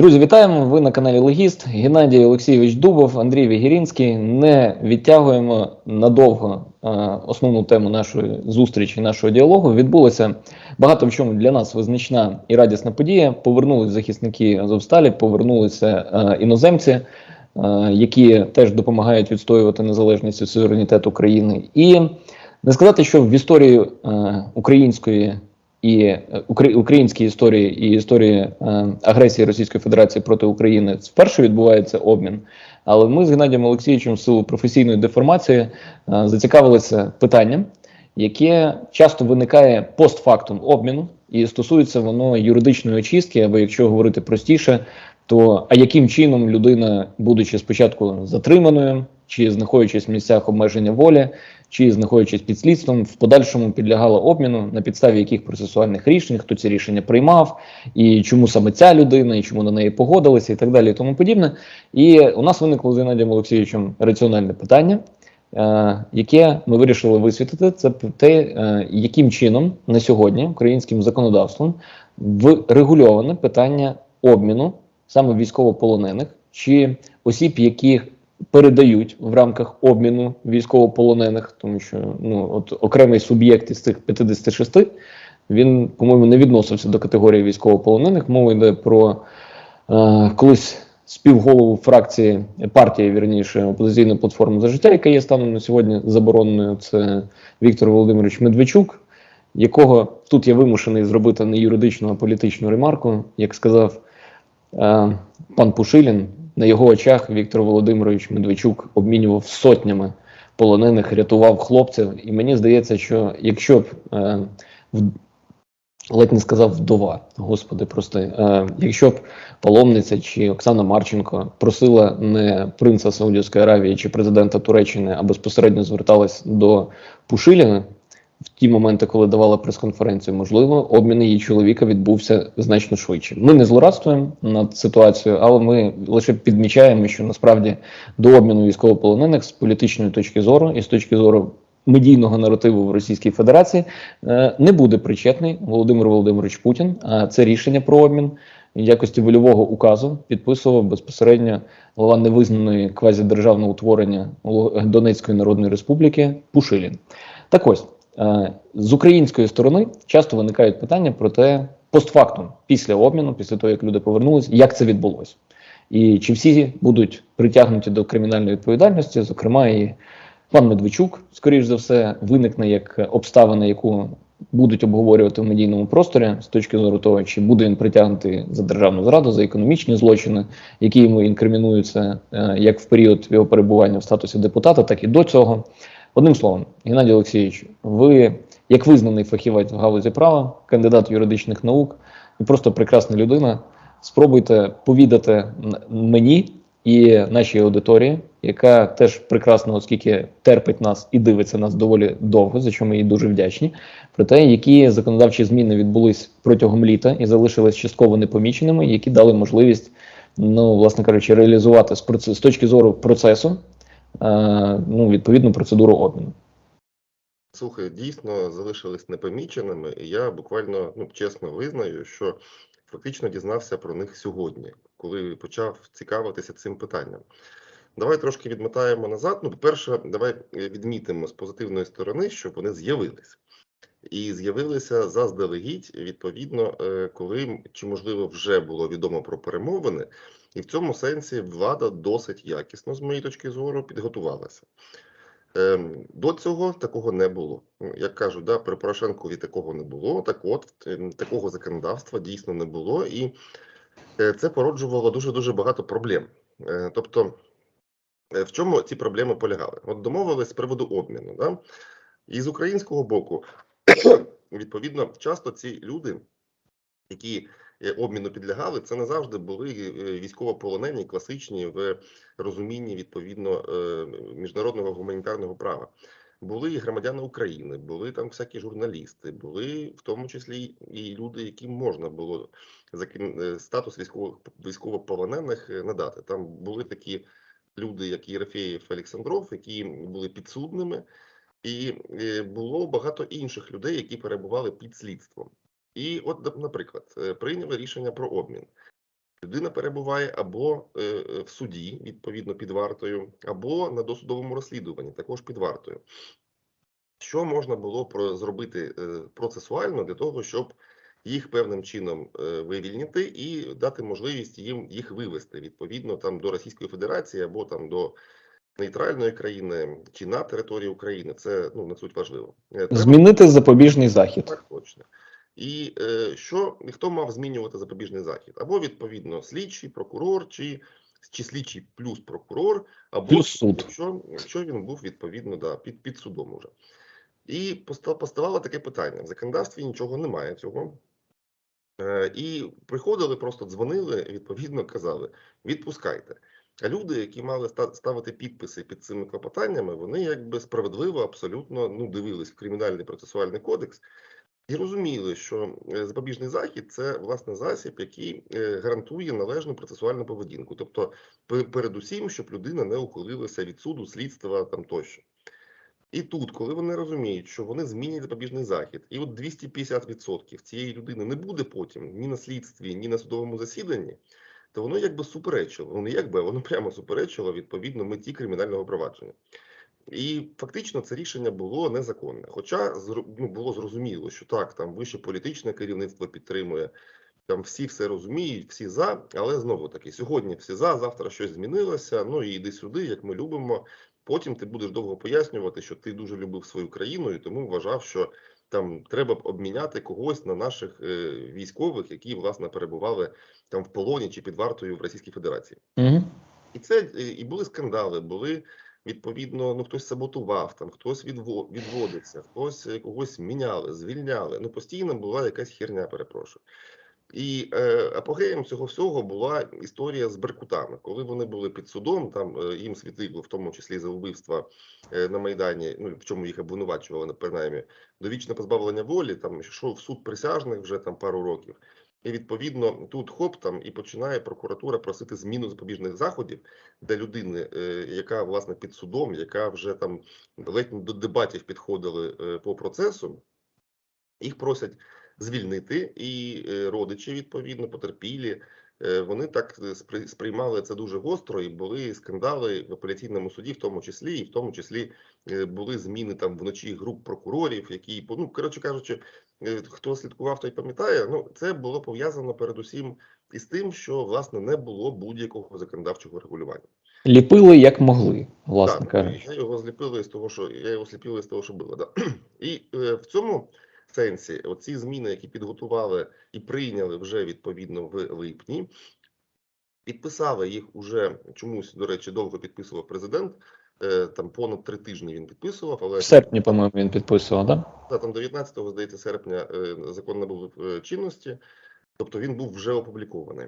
Друзі, вітаємо! Ви на каналі Логіст. Геннадій Олексійович Дубов, Андрій Вігірінський. Не відтягуємо надовго е, основну тему нашої зустрічі, нашого діалогу. Відбулася багато в чому для нас визначна і радісна подія. Повернулись захисники Азовсталі, повернулися е, іноземці, е, які теж допомагають відстоювати незалежність і суверенітет України. І не сказати, що в історії української і е, українській історії і історії е, агресії Російської Федерації проти України вперше відбувається обмін. Але ми з Геннадієм Олексійовичем в силу професійної деформації е, зацікавилися питанням, яке часто виникає постфактум обміну, і стосується воно юридичної очистки, або якщо говорити простіше, то а яким чином людина, будучи спочатку затриманою, чи знаходячись в місцях обмеження волі, чи знаходячись під слідством, в подальшому підлягала обміну на підставі яких процесуальних рішень, хто ці рішення приймав, і чому саме ця людина, і чому на неї погодилися, і так далі, і тому подібне. І у нас виникло з Геннадієм Олексійовичем раціональне питання, е, яке ми вирішили висвітлити. Це те, е, яким чином на сьогодні українським законодавством врегульоване питання обміну саме військовополонених чи осіб, яких передають в рамках обміну військовополонених, тому що ну от окремий суб'єкт із цих 56, він, по-моєму, не відносився до категорії військовополонених. Мова йде про е, колись співголову фракції партії, вірніше опозиційної платформи за життя, яка є станом на сьогодні забороненою. Це Віктор Володимирович Медведчук, якого тут я вимушений зробити не юридичну, а політичну ремарку, як сказав е, пан Пушилін. На його очах Віктор Володимирович Медведчук обмінював сотнями полонених, рятував хлопців. І мені здається, що якщо б е, в, ледь не сказав вдова, господи, прости, е, якщо б паломниця чи Оксана Марченко просила не принца Саудівської Аравії чи президента Туреччини, а безпосередньо зверталась до Пушиліна в ті моменти, коли давала прес-конференцію, можливо, обмін її чоловіка відбувся значно швидше. Ми не злорадствуємо над ситуацією, але ми лише підмічаємо, що насправді до обміну військовополонених з політичної точки зору і з точки зору медійного наративу в Російській Федерації е, не буде причетний Володимир Володимирович Путін. А це рішення про обмін якості вольового указу підписував безпосередньо голова невизнаної квазідержавного утворення Донецької Народної Республіки Пушилін. Так ось. Е, З української сторони часто виникають питання про те, постфактум, після обміну, після того як люди повернулись, як це відбулося, і чи всі будуть притягнуті до кримінальної відповідальності, зокрема, і пан Медведчук, скоріш за все, виникне як обставина, яку будуть обговорювати в медійному просторі з точки зору того, чи буде він притягнутий за державну зраду, за економічні злочини, які йому інкримінуються е, як в період його перебування в статусі депутата, так і до цього. Одним словом, Геннадій Олексійович, ви як визнаний фахівець в галузі права, кандидат юридичних наук і просто прекрасна людина. Спробуйте повідати мені і нашій аудиторії, яка теж прекрасна, оскільки терпить нас і дивиться нас доволі довго, за що ми їй дуже вдячні. Про те, які законодавчі зміни відбулись протягом літа і залишились частково непоміченими, які дали можливість, ну власне кажучи, реалізувати з проц- точки зору процесу ну, відповідну процедуру обміну. Слухай, дійсно залишились непоміченими, і я буквально ну, чесно визнаю, що фактично дізнався про них сьогодні, коли почав цікавитися цим питанням. Давай трошки відмотаємо назад. Ну, по-перше, давай е, відмітимо з позитивної сторони, що вони з'явились. І з'явилися заздалегідь, відповідно, е, коли чи можливо вже було відомо про перемовини, і в цьому сенсі влада досить якісно, з моєї точки зору, підготувалася. Ем, До цього такого не було. Ну, Як кажуть, да, при Порошенкові такого не було. Так от ем, такого законодавства дійсно не було, і е, це породжувало дуже дуже багато проблем. Е, Тобто, е, в чому ці проблеми полягали? От домовились з приводу обміну. Да? І з українського боку, відповідно, часто ці люди, які обміну підлягали, це не завжди були е, військовополонені, класичні в розумінні відповідно е, міжнародного гуманітарного права. Були і громадяни України, були там всякі журналісти, були в тому числі і люди, яким можна було е, статус військових військовополонених е, надати. Там були такі люди, як Єрофеєв Олександров, які були підсудними, і е, було багато інших людей, які перебували під слідством. І от, наприклад, е, прийняли рішення про обмін. Людина перебуває або е, е, в суді, відповідно під вартою, або на досудовому розслідуванні, також під вартою. Що можна було зробити процесуально для того, щоб їх певним чином вивільнити і дати можливість їм їх вивести відповідно там до Російської Федерації або там до нейтральної країни чи на території України. Це ну не суть важливо. Змінити запобіжний захід. так точно. І е, що хто мав змінювати запобіжний захід? Або відповідно слідчий, прокурор, чи, чи слідчий плюс прокурор, або Плюс суд. Якщо, якщо він був відповідно да, під, під судом уже. І поста- поставало таке питання: в законодавстві нічого немає цього. Е, і приходили, просто дзвонили, відповідно казали: відпускайте. А люди, які мали ставити підписи під цими клопотаннями, вони якби справедливо абсолютно ну, дивились в кримінальний процесуальний кодекс і розуміли, що е, запобіжний захід це власне засіб, який е, гарантує належну процесуальну поведінку. Тобто, передусім, щоб людина не ухилилася від суду, слідства там тощо. І тут, коли вони розуміють, що вони змінять запобіжний захід, і от 250% цієї людини не буде потім ні на слідстві, ні на судовому засіданні, то воно якби суперечило. Ну не якби, воно прямо суперечило відповідно меті кримінального провадження. І фактично це рішення було незаконне. Хоча ну, було зрозуміло, що так, там вище політичне керівництво підтримує, там всі все розуміють, всі за, але знову таки, сьогодні всі за, завтра щось змінилося. Ну і йди сюди, як ми любимо. Потім ти будеш довго пояснювати, що ти дуже любив свою країну і тому вважав, що там треба б обміняти когось на наших е, військових, які власне перебували там в полоні чи під вартою в Російській Федерації. Угу. І це і були скандали, були відповідно, ну хтось саботував, там хтось відво, відводиться, хтось е, когось міняли, звільняли. Ну постійно була якась херня, перепрошую. І е, апогеєм цього всього була історія з беркутами. Коли вони були під судом, там е, їм світило, в тому числі за вбивства е, на майдані, ну в чому їх обвинувачували, на принаймні, довічне позбавлення волі. Там йшов суд присяжних вже там пару років. І відповідно тут хоп там і починає прокуратура просити зміну запобіжних заходів для людини, е, яка власне під судом, яка вже там ледь до дебатів підходили е, по процесу. Їх просять звільнити, і е, родичі відповідно потерпілі. Е, Вони так е, сприймали це дуже гостро, і були скандали в апеляційному суді, в тому числі, і в тому числі е, були зміни там вночі груп прокурорів, які ну коротше кажучи, хто слідкував, той пам'ятає. Ну це було пов'язано передусім із тим, що власне не було будь-якого законодавчого регулювання. Ліпили як могли, власне Так, кажучи. я його зліпили з того, що я його сліпили з того, що було. Да. І е, в цьому сенсі, оці зміни, які підготували і прийняли вже відповідно в липні, підписали їх уже чомусь, до речі, довго підписував президент. Е, там понад три тижні він підписував, але В серпні, по-моєму, він підписував, да? та, там 19-го, здається, серпня е, закон набув е, чинності, тобто він був вже опублікований.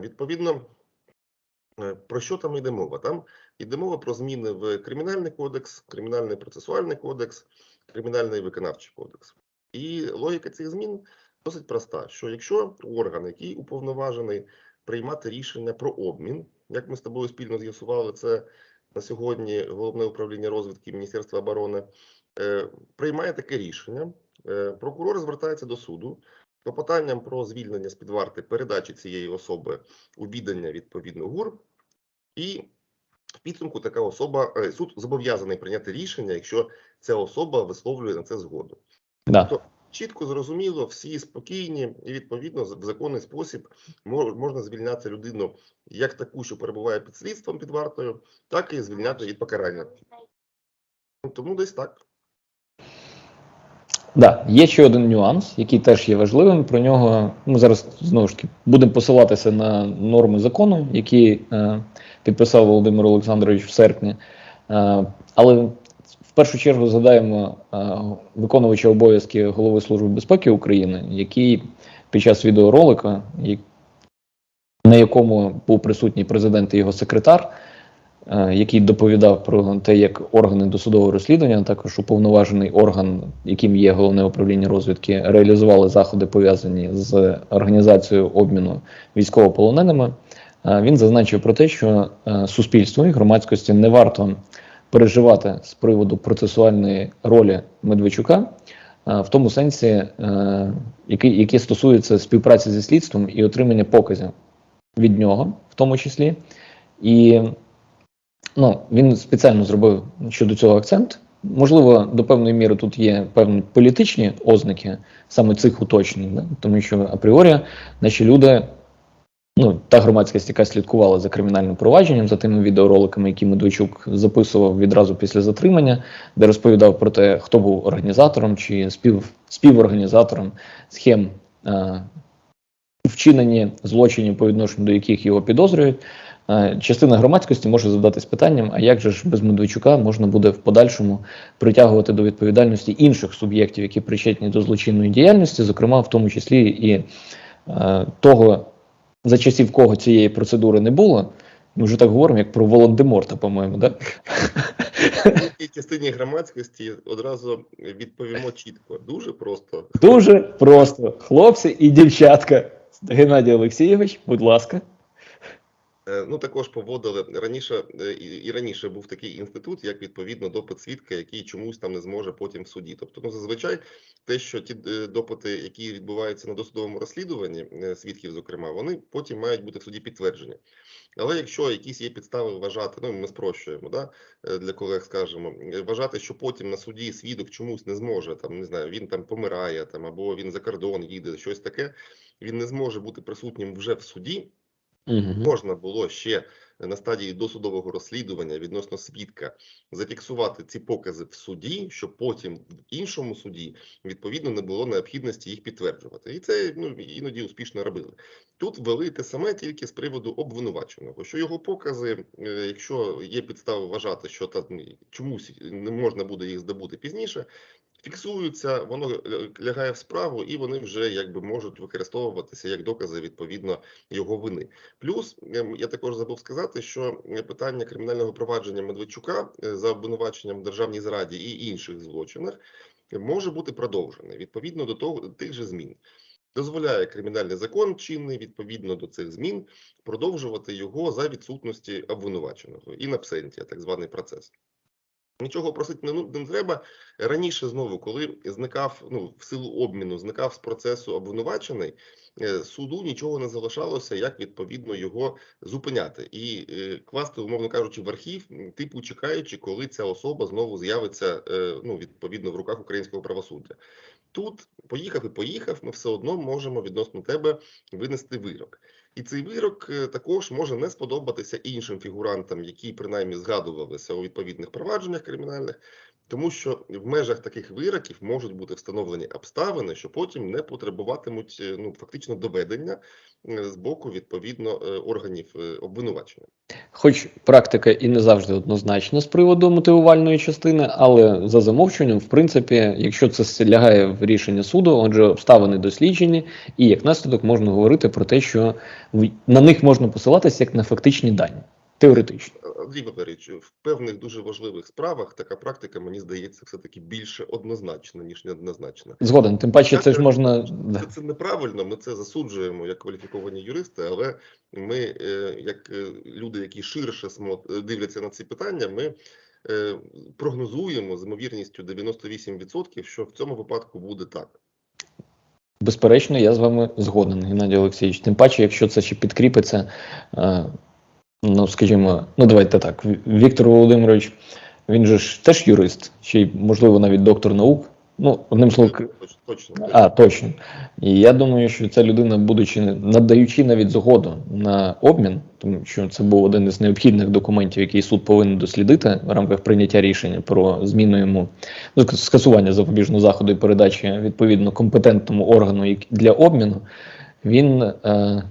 Відповідно, про що там йде мова? Там йде мова про зміни в Кримінальний кодекс, Кримінальний процесуальний кодекс, Кримінальний виконавчий кодекс. І логіка цих змін досить проста: що якщо орган, який уповноважений приймати рішення про обмін, як ми з тобою спільно з'ясували, це на сьогодні головне управління розвідки Міністерства оборони, е, приймає таке рішення, е, прокурор звертається до суду клопотанням про звільнення з під варти передачі цієї особи у віддання відповідно ГУР, і в підсумку така особа е, суд зобов'язаний прийняти рішення, якщо ця особа висловлює на це згоду. Да. То чітко зрозуміло, всі спокійні, і відповідно в законний спосіб можна звільняти людину як таку, що перебуває під слідством під вартою, так і звільняти від покарання. Ну, Тому десь так. Да, є ще один нюанс, який теж є важливим. Про нього ми зараз знову ж таки будемо посилатися на норми закону, які е, підписав Володимир Олександрович в серпні. Е, але першу чергу згадаємо е, виконувача обов'язки голови Служби безпеки України, який під час відеоролика, на якому був присутній президент і його секретар, е, який доповідав про те, як органи досудового розслідування, також уповноважений орган, яким є головне управління розвідки, реалізували заходи пов'язані з організацією обміну військовополоненими. Е, Він зазначив про те, що суспільству і громадськості не варто переживати з приводу процесуальної ролі Медведчука. е, В тому сенсі, е, який, який стосується співпраці зі слідством і отримання показів. від нього, в тому числі. І ну, він спеціально зробив щодо цього акцент. Можливо, до певної міри тут є певні політичні ознаки саме цих уточнень, да? тому що апріорі наші люди, ну та громадськість, яка слідкувала за кримінальним провадженням, за тими відеороликами, які Медведчук записував відразу після затримання, де розповідав про те, хто був організатором чи спів, співорганізатором схем е, вчинені злочинів, по відношенню до яких його підозрюють. Е, Частина громадськості може задатись питанням: а як же ж без Медведчука можна буде в подальшому притягувати до відповідальності інших суб'єктів, які причетні до злочинної діяльності, зокрема в тому числі і е, того, за часів кого цієї процедури не було. Ми вже так говоримо, як про Волан-де-Морта, по-моєму, да? Цій частині громадськості одразу відповімо чітко. Дуже просто. Дуже просто. Хлопці і дівчатка. Геннадій Олексійович, будь ласка. Е, Ну, також поводили раніше е, і раніше був такий інститут, як відповідно допит свідка, який чомусь там не зможе потім в суді. Тобто, ну зазвичай те, що ті е, допити, які відбуваються на досудовому розслідуванні свідків, зокрема, вони потім мають бути в суді підтверджені. Але якщо якісь є підстави вважати, ну ми спрощуємо, да для колег скажемо, вважати, що потім на суді свідок чомусь не зможе, там не знаю, він там помирає, там або він за кордон їде, щось таке, він не зможе бути присутнім вже в суді Можна було ще на стадії досудового розслідування відносно свідка зафіксувати ці покази в суді, щоб потім в іншому суді відповідно не було необхідності їх підтверджувати. І це ну іноді успішно робили. Тут ввели те саме тільки з приводу обвинуваченого, що його покази, е, якщо є підстави вважати, що там чомусь не можна буде їх здобути пізніше. Фіксуються, воно е, лягає в справу, і вони вже якби можуть використовуватися як докази відповідно його вини. Плюс ем, я також забув сказати, що е, питання кримінального провадження Медведчука е, за обвинуваченням в державній зраді і інших злочинах може бути продовжене відповідно до того тих же змін. Дозволяє кримінальний закон чинний відповідно до цих змін продовжувати його за відсутності обвинуваченого і напсенті, так званий процес. Нічого просити не, ну, не треба. Раніше знову, коли зникав ну в силу обміну, зникав з процесу обвинувачений, е, суду нічого не залишалося, як відповідно його зупиняти і е, класти, умовно кажучи, в архів, типу чекаючи, коли ця особа знову з'явиться е, ну відповідно в руках українського правосуддя. Тут поїхав і поїхав, ми все одно можемо відносно тебе винести вирок. І цей вирок е, також може не сподобатися іншим фігурантам, які принаймні згадувалися у відповідних провадженнях кримінальних, тому що в межах таких вироків можуть бути встановлені обставини, що потім не потребуватимуть е, ну фактично доведення е, з боку відповідно е, органів обвинувачення. Хоч практика і не завжди однозначна з приводу мотивувальної частини, але за замовчуванням, в принципі, якщо це лягає в рішення суду, отже, обставини досліджені, і як наслідок можна говорити про те, що на них можна посилатися як на фактичні дані, теоретично. Андрій Валерійович, в певних дуже важливих справах така практика, мені здається, все-таки більше однозначна, ніж неоднозначна. Згоден, тим паче, це ж можна. Це, це неправильно, ми це засуджуємо як кваліфіковані юристи, але ми, е, як е, люди, які ширше е, дивляться на ці питання, ми е, прогнозуємо з ймовірністю 98%, що в цьому випадку буде так. Безперечно, я з вами згоден, Геннадій Олексійович. Тим паче, якщо це ще підкріпиться, е, ну скажімо, ну давайте так. Віктор Володимирович, він же ж теж юрист, чи можливо навіть доктор наук. Ну, одним словом, Точно. а, точно. І я думаю, що ця людина, будучи надаючи навіть згоду на обмін, тому що це був один із необхідних документів, який суд повинен дослідити в рамках прийняття рішення про зміну йому ну, скасування запобіжного заходу і передачі відповідно компетентному органу для обміну, він, е,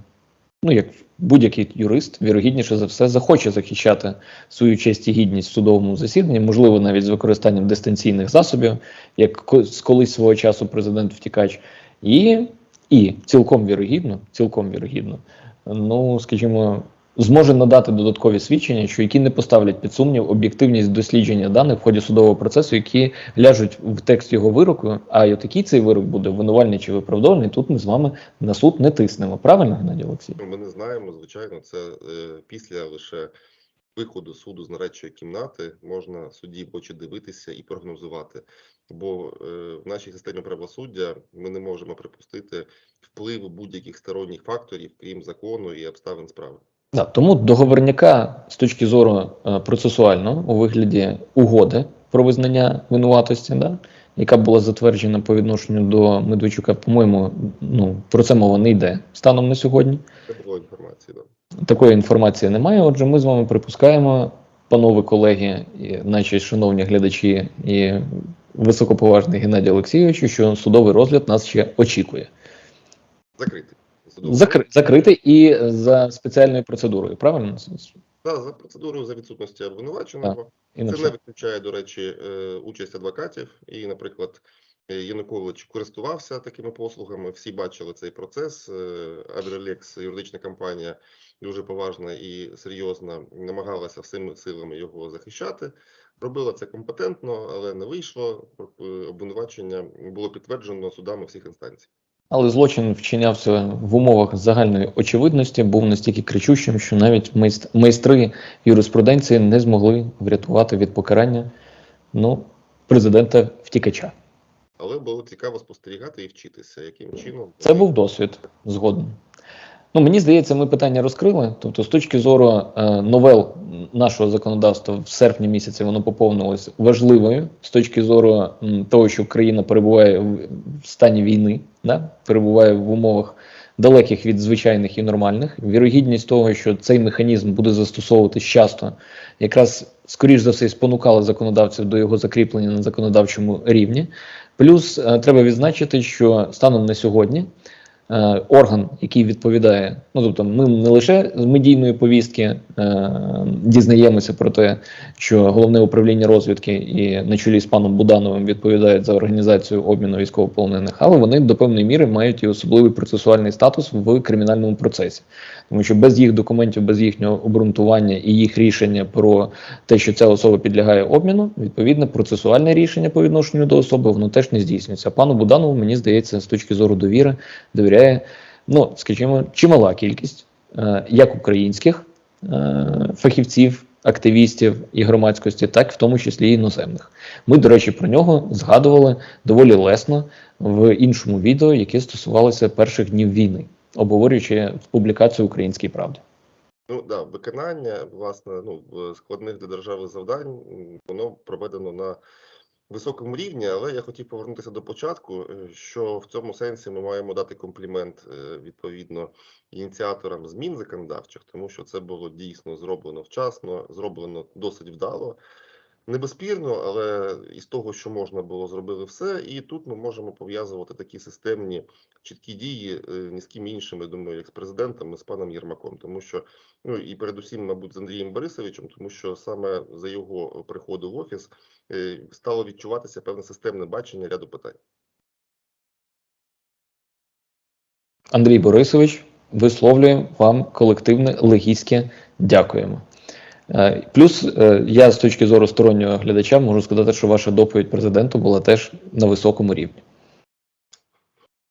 ну як будь-який юрист, вірогідніше за все, захоче захищати свою честь і гідність в судовому засіданні, можливо, навіть з використанням дистанційних засобів, як колись свого часу президент втікач, і, і цілком вірогідно, цілком вірогідно, ну скажімо, зможе надати додаткові свідчення, що які не поставлять під сумнів об'єктивність дослідження даних в ході судового процесу, які ляжуть в текст його вироку. А й отакий цей вирок буде винувальний чи виправдовний. Тут ми з вами на суд не тиснемо. Правильно, Геннадій Олексій? Ми не знаємо, звичайно, це е, після лише виходу суду з нарадчої кімнати можна судді в очі дивитися і прогнозувати. бо е, в нашій системі правосуддя ми не можемо припустити впливу будь-яких сторонніх факторів, крім закону і обставин справи. Да, тому договорняка з точки зору е, процесуального у вигляді угоди про визнання винуватості, да, яка була затверджена по відношенню до Медведчука, по-моєму, ну про це мова не йде станом на сьогодні. Це було інформації. Да. Такої інформації немає. Отже, ми з вами припускаємо, панове колеги, і наші шановні глядачі і високоповажний Геннадій Олексійович, що судовий розгляд нас ще очікує. Закритий. Закри, закритий і за спеціальною процедурою, правильно? Да, за процедурою за відсутності обвинуваченого. Це не виключає, до речі, е, участь адвокатів. І, наприклад, е, Янукович користувався такими послугами. Всі бачили цей процес. Аберлекс, юридична компанія, дуже поважна і серйозна, намагалася всіми силами його захищати. Робила це компетентно, але не вийшло. Е, Обвинувачення було підтверджено судами всіх інстанцій. Але злочин вчинявся в умовах загальної очевидності, був настільки кричущим, що навіть майст- майстри юриспруденції не змогли врятувати від покарання ну, президента втікача. Але було цікаво спостерігати і вчитися, яким чином Це був досвід згодом. Ну, мені здається, ми питання розкрили. Тобто, з точки зору е, новел нашого законодавства в серпні місяці воно поповнилось важливою з точки зору м, того, що країна перебуває в, стані війни, да? перебуває в умовах далеких від звичайних і нормальних. Вірогідність того, що цей механізм буде застосовуватись часто, якраз скоріш за все спонукала законодавців до його закріплення на законодавчому рівні. Плюс е, треба відзначити, що станом на сьогодні орган, який відповідає, ну тобто, ми не лише з медійної повістки е, дізнаємося про те, що головне управління розвідки і на чолі з паном Будановим відповідають за організацію обміну військовополонених, але вони до певної міри мають і особливий процесуальний статус в кримінальному процесі, тому що без їх документів, без їхнього обґрунтування і їх рішення про те, що ця особа підлягає обміну, відповідне процесуальне рішення по відношенню до особи, воно теж не здійснюється. Пану Буданову, мені здається, з точки зору довіри, довіряє, ну, скажімо, чимала кількість е, як українських е, фахівців, активістів і громадськості, так в тому числі іноземних. Ми, до речі, про нього згадували доволі лесно в іншому відео, яке стосувалося перших днів війни, обговорюючи публікацію Українській правді. Ну да, виконання власне ну складних для держави завдань воно проведено на високому рівні, але я хотів повернутися до початку, е, що в цьому сенсі ми маємо дати комплімент е, відповідно ініціаторам змін законодавчих, тому що це було дійсно зроблено вчасно, зроблено досить вдало. Небезпірно, але із того, що можна було, зробили все. І тут ми можемо пов'язувати такі системні чіткі дії е, ні з ким іншим, я думаю, як з президентом, і з паном Єрмаком, тому що ну і передусім, мабуть, з Андрієм Борисовичем, тому що саме за його приходу в офіс стало відчуватися певне системне бачення ряду питань. Андрій Борисович, висловлює вам колективне легійське дякуємо. Е, Плюс е, я з точки зору стороннього глядача можу сказати, що ваша доповідь президенту була теж на високому рівні.